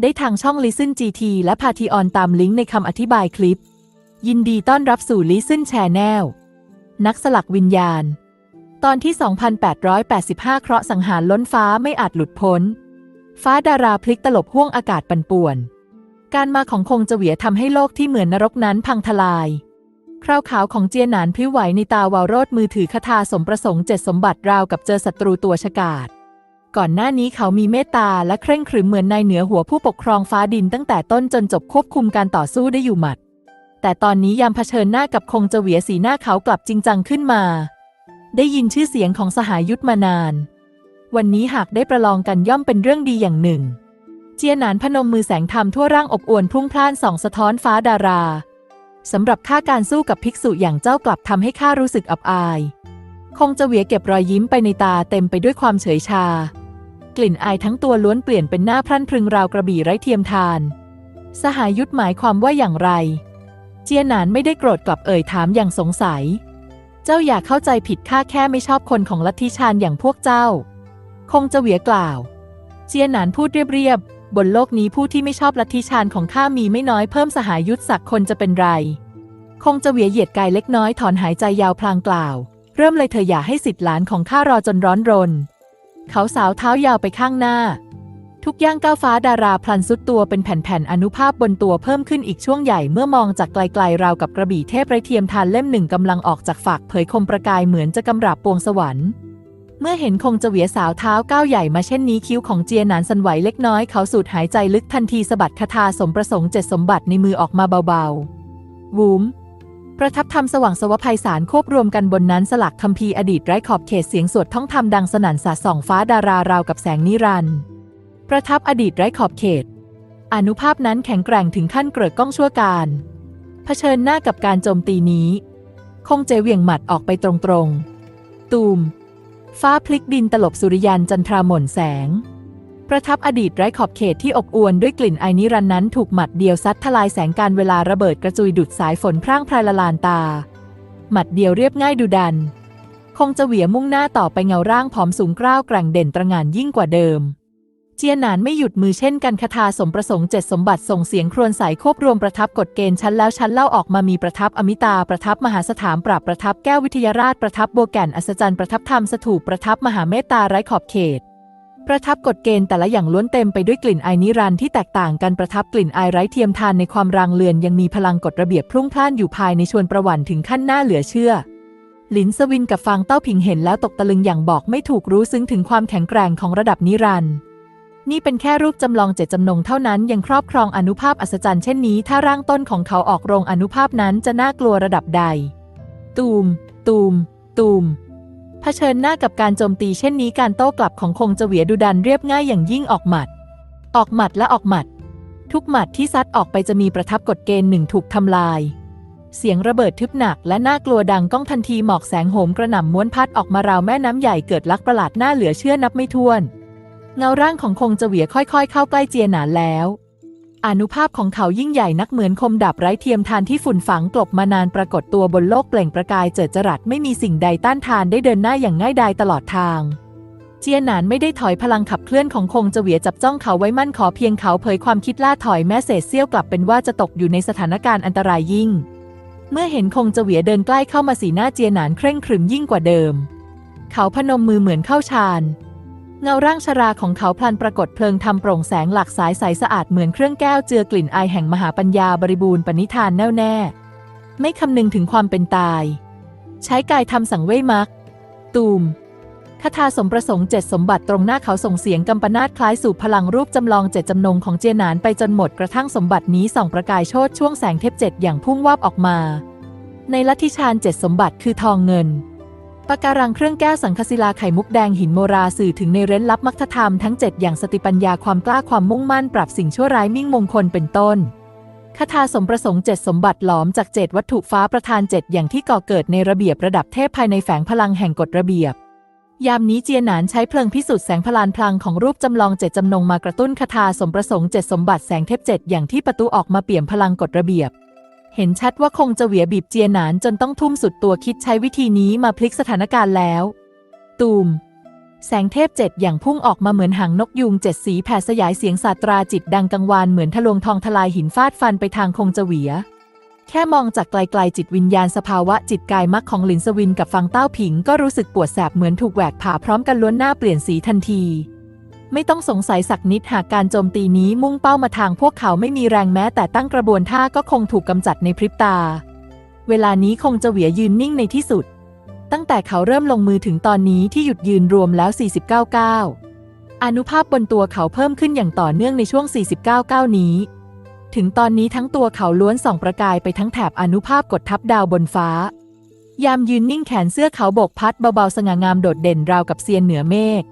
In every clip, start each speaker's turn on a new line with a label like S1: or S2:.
S1: ได้ทางช่อง Listen GT และ p a t ออนตามลิงก์ในคำอธิบายคลิป ยินดีต้อนรับสู่ Listen Channel นักสลักวิญญาณ ตอนที่ 2885 เคราะห์สังหารล้นฟ้าไม่อาจหลุดพ้น ฟ้าดาราพลิกตลบห้วงอากาศปั่นป่วน การมาของคงจะเหวียทำให้โลกที่เหมือนนรกนั้นพังทลาย คราวขาวของเจียหนานพลิ้วไหวในตาวาวโรดมือถือคาถาสมประสงค์เจ็ดสมบัติราวกับเจอศัตรูตัวฉกาจ ก่อนหน้านี้เขามีเมตตาและเคร่งครึมเหมือนนายเหนือหัวผู้ปกครองฟ้าดินตั้งแต่ต้นจนจบควบคุมการต่อสู้ได้อยู่หมัด แต่ตอนนี้ยามเผชิญหน้ากับคงจะเหวียสีหน้าเขากลับจริงจังขึ้นมา ได้ยินชื่อเสียงของสหายยุทธมานาน วันนี้หากได้ประลองกันย่อมเป็นเรื่องดีอย่างหนึ่ง เจียนานพนมมือแสงธรรมทั่วร่างอบอวลพุ่งพล่านส่องสะท้อนฟ้าดาราสำหรับข้าการสู้กับภิกษุอย่างเจ้ากลับทำให้ข้ารู้สึกอับอาย คงจะเหวียเก็บรอยยิ้มไปในตาเต็มไปด้วยความเฉยชา กลิ่นอายทั้งตัวล้วนเปลี่ยนเป็นหน้าพรั่นพรึงราวกระบี่ไร้เทียมทาน สหายยุทธหมายความว่าอย่างไร เจียหนานไม่ได้โกรธกลับเอ่ยถามอย่างสงสัย เจ้าอย่าเข้าใจผิดข้าแค่ไม่ชอบคนของลัทธิชานอย่างพวกเจ้า คงจะเหวียกล่าว เจียหนานพูดเรียบๆบนโลกนี้ผู้ที่ไม่ชอบลัทธิชานของข้ามีไม่น้อยเพิ่มสหายยุทธศักดิ์คนจะเป็นไร คงจะเหวียเหยียดกายเล็กน้อยถอนหายใจยาวพลางกล่าว เริ่มเลยเธออย่าให้สิทธิ์หลานของข้ารอจนร้อนรน เขาสาวเท้ายาวไปข้างหน้า ทุกย่างก้าวฟ้าดาราพลันซุดตัวเป็นแผ่นๆอนุภาพบนตัวเพิ่มขึ้นอีกช่วงใหญ่เมื่อมองจากไกลๆราวกับกระบี่เทพไรเทียมทานเล่มหนึ่งกำลังออกจากฝักเผยคมประกายเหมือนจะกำราบปวงสวรรค์เมื่อเห็นคงจะเหวียสาวเท้าก้าวใหญ่มาเช่นนี้คิ้วของเจียหนานสันไหวเล็กน้อยเขาสูดหายใจลึกทันทีสะบัดคาถาสมประสงค์เจ็ดสมบัติในมือออกมาเบาๆวูม ประทับธรรมสว่างสวภัยสารควบรวมกันบนนั้นสลักคัมภีอดีตไร้ขอบเขตเสียงสวดท่องธรรมดังสนั่นสาส่องฟ้าดาราราวกับแสงนิรันดร์ประทับอดีตไร้ขอบเขต อนุภาพนั้นแข็งแกร่งถึงขั้นเกิดก้องชั่วการเผชิญหน้ากับการโจมตีนี้ คงเจเวียงหมัดออกไปตรงๆตูม ฟ้าพลิกดินตลบสุริยันจันทราหม่นแสง ประทับอดีตไร้ขอบเขตที่อบอวลด้วยกลิ่นไอนิรันนั้นถูกหมัดเดียวซัดทลายแสงการเวลาระเบิดกระจุยดุดสายฝนพร่างพรายละลานตา หมัดเดียวเรียบง่ายดูดัน คงจะเหวียมุ่งหน้าต่อไปเงาร่างผอมสูงกล้าวแกร่งเด่นตระหง่านยิ่งกว่าเดิม เจียหนานไม่หยุดมือเช่นกันคาถาสมประสงค์เจ็ดสมบัติส่งเสียงครวญสายควบรวมประทับกฎเกณฑ์ชั้นแล้วชั้นเล่าออกมามีประทับอมิตาประทับมหาสถานปราบประทับแก้ววิทยาราชประทับบัวแก่นอัศจรรย์ประทับธรรมสถูปประทับมหาเมตตาไร้ขอบเขต ประทับกฎเกณฑ์แต่ละอย่างล้วนเต็มไปด้วยกลิ่นไอนิรันที่แตกต่างกันประทับกลิ่นไอไร้เทียมทานในความรางเลือนยังมีพลังกฎระเบียบพรุ่งพล่านอยู่ภายในชวนประวันถึงขั้นหน้าเหลือเชื่อ หลินสวินกับฟางเต้าผิงเห็นแล้วตกตะลึงอย่างบอกไม่ถูกรู้ซึ้งถึงความแข็งแกร่งของระดับนิรันด์นี่เป็นแค่รูปจำลองเจตจำนงเท่านั้นยังครอบครองอนุภาพอัศจรรย์เช่นนี้ ถ้าร่างต้นของเขาออกโรงอนุภาพนั้นจะน่ากลัวระดับใด ตูม ตูม ตูม เผชิญหน้ากับการโจมตีเช่นนี้การโต้กลับของคงจะเหวียดุดันเรียบง่ายอย่างยิ่งออกหมัด ออกหมัดและออกหมัด ทุกหมัดที่ซัดออกไปจะมีประทับกฎเกณฑ์หนึ่งถูกทำลาย เสียงระเบิดทึบหนักและน่ากลัวดังก้องทันทีหมอกแสงโหมกระหน่ำม้วนพัดออกมาราวแม่น้ำใหญ่เกิดลักประหลาดหน่าเหลือเชื่อนับไม่ถ้วน เงาร่างของคงจะเหวียค่อยๆ เข้าใกล้เจียหนานแล้ว อนุภาพของเขายิ่งใหญ่นักเหมือนคมดาบไร้เทียมทานที่ฝุ่นฝังกลบมานานปรากฏตัวบนโลกเปล่งประกายเจิดจรัสไม่มีสิ่งใดต้านทานได้เดินหน้าอย่างง่ายดายตลอดทาง เจียหนานไม่ได้ถอยพลังขับเคลื่อนของคงจะเหวียจับจ้องเขาไว้มั่นขอเพียงเขาเผยความคิดล่าถอยแม้เศษเสี้ยวกลับเป็นว่าจะตกอยู่ในสถานการณ์อันตรายยิ่ง เมื่อเห็นคงจะเหวียเดินใกล้เข้ามาสีหน้าเจียหนานเคร่งครึมยิ่งกว่าเดิม เขาพนมมือเหมือนเข้าฌาน เงาร่างชราของเขาพลันปรากฏเพลิงทำโปร่งแสงหลักสายใสสะอาดเหมือนเครื่องแก้วเจือกลิ่นอายแห่งมหาปัญญาบริบูรณ์ปณิธานแน่วแน่ ไม่คำนึงถึงความเป็นตาย ใช้กายทำสังเวยมัก ตูมคาถาสมประสงค์เจ็ดสมบัติตรงหน้าเขาส่งเสียงกำปนาตคล้ายสู่พลังรูปจำลองเจ็ดจำนงของเจนานไปจนหมดกระทั่งสมบัตินี้ส่องประกายโชดช่วงแสงเทพเจ็ดอย่างพุ่งวาบออกมา ในลัทธิฌานเจ็ดสมบัติคือทองเงิน ปะการังเครื่องแก้วสังคศิลาไข่มุกแดงหินโมราสื่อถึงในเร้นลับมัคธรรมทั้งเจ็ดอย่างสติปัญญาความกล้าความมุ่งมั่นปรับสิ่งชั่วร้ายมิ่งมงคลเป็นต้นคาถาสมประสงค์เจ็ดสมบัติหลอมจากเจ็ดวัตถุฟ้าประธานเจ็ดอย่างที่ก่อเกิดในระเบียบระดับเทพภายในแฝงพลังแห่งกฎระเบียบ ยามนี้เจียหนานใช้เพลิงพิสูจน์แสงพลานพลังของรูปจำลองเจ็ดจำนงมากระตุ้นคาถาสมประสงค์เจ็ดสมบัติแสงเทพเจ็ดอย่างที่ประตูออกมาเปี่ยมพลังกฎระเบียบ เห็นชัดว่าคงจะเหวียบีบเจียหนานจนต้องทุ่มสุดตัวคิดใช้วิธีนี้มาพลิกสถานการณ์แล้ว ตูม แสงเทพเจ็ดอย่างพุ่งออกมาเหมือนหางนกยูงเจ็ดสีแผ่สยายเสียงศาสตราจิตดังกังวานเหมือนทะลวงทองทลายหินฟาดฟันไปทางคงจะเหวีย แค่มองจากไกลๆจิตวิญญาณสภาวะจิตกายมักของหลินสวินกับฟังเต้าผิงก็รู้สึกปวดแสบเหมือนถูกแหวกผ่าพร้อมกันล้วนหน้าเปลี่ยนสีทันที ไม่ต้องสงสัยสักนิดหากการโจมตีนี้มุ่งเป้ามาทางพวกเขาไม่มีแรงแม้แต่ตั้งกระบวนท่าก็คงถูกกำจัดในพริบตา เวลานี้คงจะเหวียยืนนิ่งในที่สุด ตั้งแต่เขาเริ่มลงมือถึงตอนนี้ที่หยุดยืนรวมแล้ว 49ก้าวอนุภาพบนตัวเขาเพิ่มขึ้นอย่างต่อเนื่องในช่วง 49ก้าวนี้ ถึงตอนนี้ทั้งตัวเขาล้วนส่องประกายไปทั้งแถบอนุภาพกดทับดาวบนฟ้า ยามยืนนิ่งแขนเสื้อเขาโบกพัดเบาๆสง่างามโดดเด่นราวกับเซียนเหนือเมฆ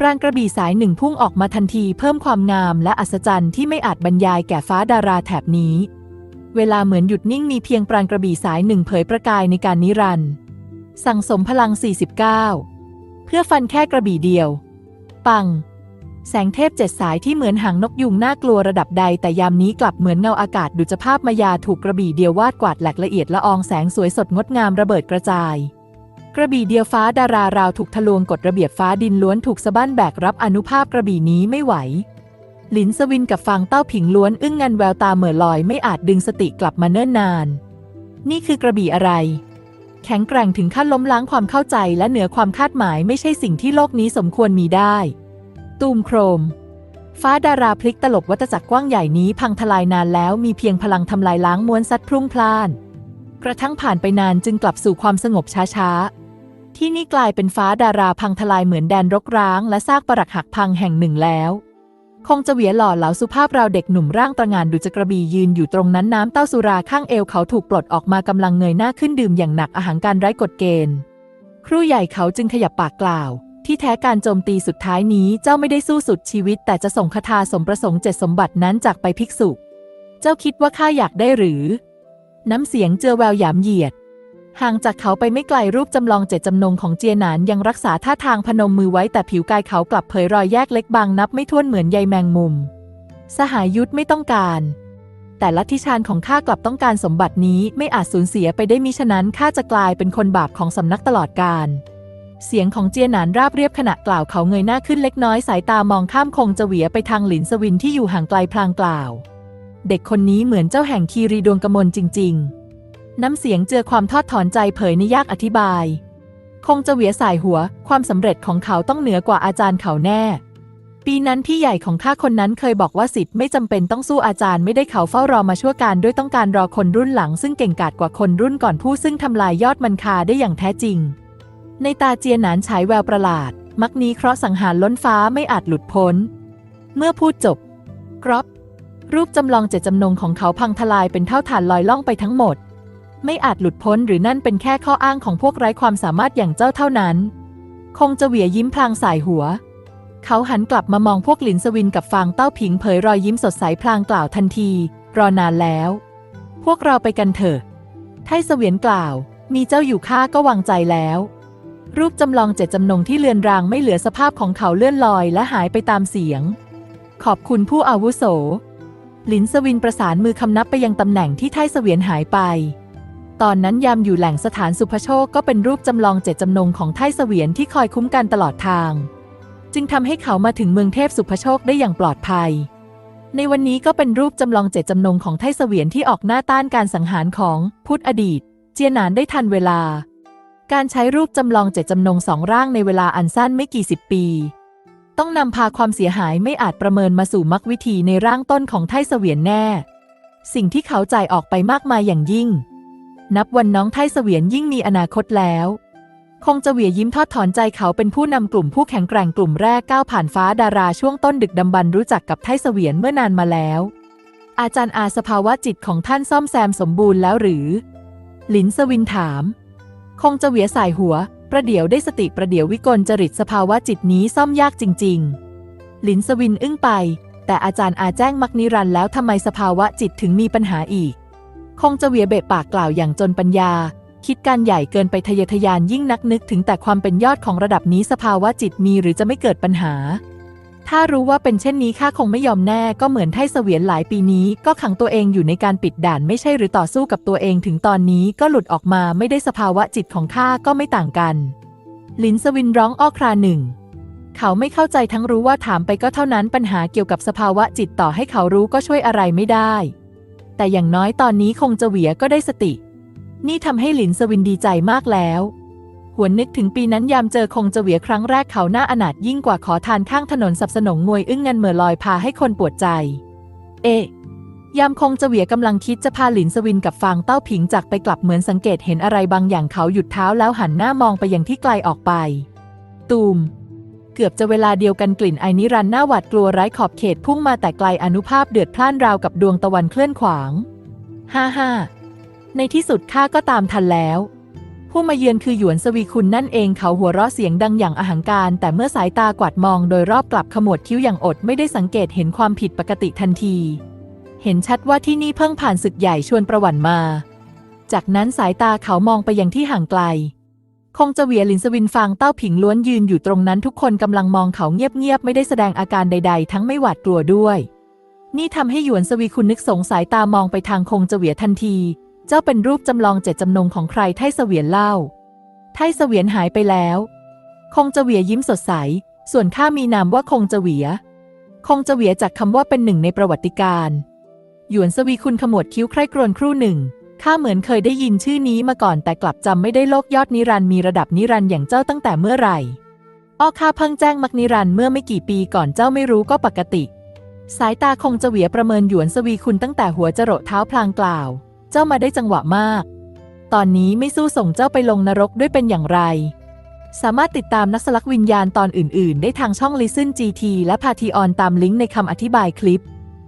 S1: ปราณกระบี่สายหนึ่งพุ่งออกมาทันทีเพิ่มความงามและอัศจรรย์ที่ไม่อาจบรรยายแก่ฟ้าดาราแถบนี้ เวลาเหมือนหยุดนิ่งมีเพียงปราณกระบี่สายหนึ่งเผยประกายในการนิรันดร์สั่งสมพลัง 49 เพื่อฟันแค่กระบี่เดียว ปัง แสงเทพเจ็ดสายที่เหมือนหางนกยุงน่ากลัวระดับใด แต่ยามนี้กลับเหมือนเงาอากาศดุจภาพมายาถูกกระบี่เดียววาดกวาดแหลกละเอียดละอองแสงสวยสดงดงามระเบิดกระจาย กระบี่เดียวฟ้าดาราราวถูกทะลวงกฎระเบียบฟ้าดินล้วนถูกสะบั้นแบกรับอนุภาพกระบี่นี้ไม่ไหว หลินสวินกับฟางเต้าผิงล้วนอึ้งงันแววตาเหม่อลอยไม่อาจดึงสติกลับมาเนิ่นนาน นี่คือกระบี่อะไร แข็งแกร่งถึงขั้นล้มล้างความเข้าใจและเหนือความคาดหมายไม่ใช่สิ่งที่โลกนี้สมควรมีได้ ตูมโครม ฟ้าดาราพลิกตลบวัตจักรกว้างใหญ่นี้พังทลายนานแล้วมีเพียงพลังทำลายล้างม้วนซัดพรุ่งพล่าน กระทั่งผ่านไปนานจึงกลับสู่ความสงบช้าๆ ที่นี่กลายเป็นฟ้าดาราพังทลายเหมือนแดนรกร้าง และซากปรักหักพังแห่งหนึ่งแล้ว คงจะเหวียหล่อเหลาสุภาพราวเด็กหนุ่มร่างตระงานดุจะกระบียืนอยู่ตรงนั้นน้ำเต้าสุราข้างเอวเขาถูกปลดออกมากำลังเงยหน้าขึ้นดื่มอย่างหนักอาหารการไร้กฎเกณฑ์ ครูใหญ่เขาจึงขยับปากกล่าว ที่แท้การโจมตีสุดท้ายนี้เจ้าไม่ได้สู้สุดชีวิต แต่จะส่งคาถาสมประสงค์เจ็ดสมบัตินั้นจากไปภิกษุ เจ้าคิดว่าข้าอยากได้หรือ น้ำเสียงเจือแววหยามเหยียด ห่างจากเขาไปไม่ไกลรูปจำลองเจ็ดจำนงของเจียหนานยังรักษาท่าทางพนมมือไว้แต่ผิวกายเขากลับเผยรอยแยกเล็กบางนับไม่ถ้วนเหมือนใยแมงมุม สหายยุทธไม่ต้องการ แต่ลัทธิชานของข้ากลับต้องการสมบัตินี้ไม่อาจสูญเสียไปได้มิฉะนั้นข้าจะกลายเป็นคนบาปของสำนักตลอดกาลเสียงของเจียหนานราบเรียบขณะกล่าวเขาเงยหน้าขึ้นเล็กน้อยสายตามองข้ามคงจะเหวียไปทางหลินสวินที่อยู่ห่างไกลพลางกล่าว เด็กคนนี้เหมือนเจ้าแห่งคีรีดวงกมลจริง ๆ น้ำเสียงเจือความทอดถอนใจเผยในยากอธิบาย คงจะเหวียสายหัว ความสำเร็จของเขาต้องเหนือกว่าอาจารย์เขาแน่ ปีนั้นพี่ใหญ่ของข้าคนนั้นเคยบอกว่าสิทธิ์ไม่จำเป็นต้องสู้อาจารย์ไม่ได้เขาเฝ้ารอมาชั่วการด้วยต้องการรอคนรุ่นหลัง ซึ่งเก่งกาจกว่าคนรุ่นก่อนผู้ซึ่งทำลายยอดมันคาได้อย่างแท้จริง ในตาเจียหนานฉายแววประหลาด มักนี้เคราะห์สังหารล้นฟ้าไม่อาจหลุดพ้น เมื่อพูดจบกรอบรูปจำลองเจตจำนงของเขาพังทลายเป็นเท่าฐานลอยล่องไปทั้งหมด ไม่อาจหลุดพ้นหรือนั่นเป็นแค่ข้ออ้างของพวกไร้ความสามารถอย่างเจ้าเท่านั้น คงจะเหวียยิ้มพลางสายหัว เขาหันกลับมามองพวกหลินสวินกับฟางเต้าผิงเผยรอยยิ้มสดใสพลางกล่าวทันที รอนานแล้ว พวกเราไปกันเถอะไทเสวียนกล่าว มีเจ้าอยู่ข้าก็วางใจแล้ว รูปจำลองเจตจำนงที่เลือนรางไม่เหลือสภาพของเขาเลื่อนลอยและหายไปตามเสียง ขอบคุณผู้อาวุโสหลินสวินประสานมือคำนับไปยังตำแหน่งที่ไทเสวียนหายไป ตอนนั้นยามอยู่แหล่งสถานสุภโชคก็เป็นรูปจำลองเจตจำนงของไทเสวียนที่คอยคุ้มกันตลอดทาง จึงทำให้เขามาถึงเมืองเทพสุภโชคได้อย่างปลอดภัย ในวันนี้ก็เป็นรูปจำลองเจตจำนงของไทเสวียนที่ออกหน้าต้านการสังหารของพุทธอดีต เจียนานได้ทันเวลา การใช้รูปจำลองเจตจำนงสองร่างในเวลาอันสั้นไม่กี่สิบปี ต้องนำพาความเสียหายไม่อาจประเมินมาสู่มรรควิธีในร่างต้นของไทเสวียนแน่ สิ่งที่เขาจ่ายออกไปมากมายอย่างยิ่ง นับวันน้องไทเสวียนยิ่งมีอนาคตแล้ว คงจะเหวียยิ้มทอดถอนใจเขาเป็นผู้นำกลุ่มผู้แข็งแกร่งกลุ่มแรกก้าวผ่านฟ้าดาราช่วงต้นดึกดำบรรพ์รู้จักกับไทเสวียนเมื่อนานมาแล้ว อาจารย์อาสภาวะจิตของท่านซ่อมแซมสมบูรณ์แล้วหรือ หลินสวินถาม คงจะเหวียสายหัว ประเดี๋ยวได้สติประเดี๋ยววิกลจริตสภาวะจิตนี้ซ่อมยากจริง ๆ หลินสวินอึ้งไป แต่อาจารย์อาแจ้งมักนิรันต์แล้วทำไมสภาวะจิตถึงมีปัญหาอีก คงจะเวียเบะปากกล่าวอย่างจนปัญญา คิดการใหญ่เกินไปทะเยอทะยานยิ่งนักนึกถึงแต่ความเป็นยอดของระดับนี้สภาวะจิตมีหรือจะไม่เกิดปัญหา ถ้ารู้ว่าเป็นเช่นนี้ข้าคงไม่ยอมแน่ก็เหมือนไทเสวียนหลายปีนี้ ก็ขังตัวเองอยู่ในการปิดด่านไม่ใช่หรือต่อสู้กับตัวเองถึงตอนนี้ก็หลุดออกมาไม่ได้สภาวะจิตของข้าก็ไม่ต่างกัน ลินสวินร้องอ้อคราหนึ่งเขาไม่เข้าใจทั้งรู้ว่าถามไปก็เท่านั้นปัญหาเกี่ยวกับสภาวะจิตต่อให้เขารู้ก็ช่วยอะไรไม่ได้ แต่อย่างน้อยตอนนี้คงจะเหวียก็ได้สติ นี่ทำให้หลินสวินดีใจมากแล้ว หวนนึกถึงปีนั้นยามเจอคงจะเหวียครั้งแรกเขาหน้าอนาถยิ่งกว่าขอทานข้างถนนสับสนงมวยอึ้งเงินเหม่อลอยพาให้คนปวดใจ เอะยามคงจะเหวียกำลังคิดจะพาหลินสวินกับฟางเต้าผิงจากไปกลับเหมือนสังเกตเห็นอะไรบางอย่างเขาหยุดเท้าแล้วหันหน้ามองไปยังที่ไกลออกไป ตูม เกือบจะเวลาเดียวกันกลิ่นไอนิรันดร์หน้าหวาดกลัวไร้ขอบเขตพุ่งมาแต่ไกลอนุภาพเดือดพล่านราวกับดวงตะวันเคลื่อนขวางฮ่าฮ่าในที่สุดข้าก็ตามทันแล้ว ผู้มาเยือนคือหยวนสวีคุณนั่นเองเขาหัวเราะเสียงดังอย่างอหังการ แต่เมื่อสายตากวาดมองโดยรอบกลับขมวดคิ้วอย่างอดไม่ได้สังเกตเห็นความผิดปกติทันที เห็นชัดว่าที่นี่เพิ่งผ่านศึกใหญ่ชวนประวัติมา จากนั้นสายตาเขามองไปยังที่ห่างไกล คงจะเหวียหลินสวินฟางเต้าผิงล้วนยืนอยู่ตรงนั้นทุกคนกำลังมองเขาเงียบๆไม่ได้แสดงอาการใด ๆ ทั้งไม่หวาดกลัวด้วย นี่ทำให้หยวนสวีคุณนึกสงสายตามองไปทางคงจะเหวียทันที เจ้าเป็นรูปจำลองเจ็ดจำนงของใครไทเสวียนเล่า ไทเสวียนหายไปแล้ว คงจะเหวียยิ้มสดใส ส่วนข้ามีนามว่าคงจะเหวีย คงจะเหวียจากคำว่าเป็นหนึ่งในประวัติการหยวนสวีคุณขมวดคิ้วใคร่ครวญครู่หนึ่ง ข้าเหมือนเคยได้ยินชื่อนี้มาก่อนแต่กลับจำไม่ได้โลกยอดนิรันมีระดับนิรันอย่างเจ้าตั้งแต่เมื่อไหร่อ้อข้าเพิ่งแจ้งมักนิรันเมื่อไม่กี่ปีก่อนเจ้าไม่รู้ก็ปกติ สายตาคงจะเหวียประเมินหยวนสวีคุณตั้งแต่หัวจรดเท้าพลางกล่าว เจ้ามาได้จังหวะมาก ตอนนี้ไม่สู้ส่งเจ้าไปลงนรกด้วยเป็นอย่างไร สามารถติดตามนักสลักวิญญาณตอนอื่น ๆ ได้ทางช่อง Listen GT และพาทีออนตามลิงก์ในคำอธิบายคลิป